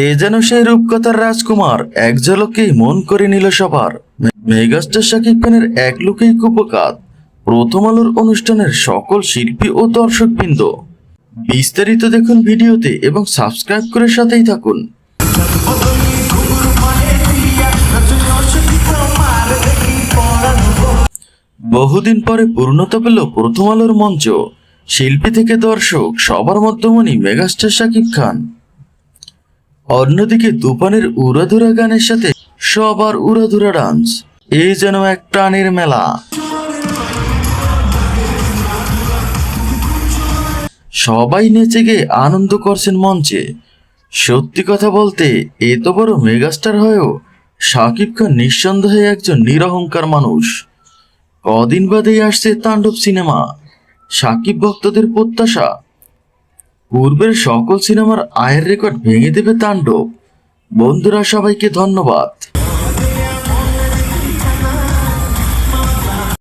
এ যেন সেই রূপকথার রাজকুমার, এক ঝলকেই মন করে নিল সবার। মেগাস্টার শাকিব খানের এক লোকেই কুপকাত, প্রথম আলোর অনুষ্ঠানের সকল শিল্পী ও দর্শকবৃন্দ। বিস্তারিত দেখুন ভিডিওতে এবং সাবস্ক্রাইব করে সাথেই থাকুন। বহুদিন পরে পূর্ণতা পেল প্রথম আলোর মঞ্চ। শিল্পী থেকে দর্শক, সবার মধ্যমণি মেগাস্টার শাকিব খান। অন্যদিকে তুফানের উড়াধুরা গানের সাথে সবার উড়াধুরা ডান্স। এই যেন এক প্রাণের মেলা। সবাই নেচে গিয়ে আনন্দ করছেন মঞ্চে। সত্যি কথা বলতে এত বড় মেগাস্টার হয়েও শাকিব খান নিঃসন্দেহে একজন নিরহংকার মানুষ। কদিন বাদেই আসছে তাণ্ডব সিনেমা। সাকিব ভক্তদের প্রত্যাশা পূর্বের সকল সিনেমার আয়ের রেকর্ড ভেঙে দেবে তাণ্ডব। বন্ধুরা সবাইকে ধন্যবাদ।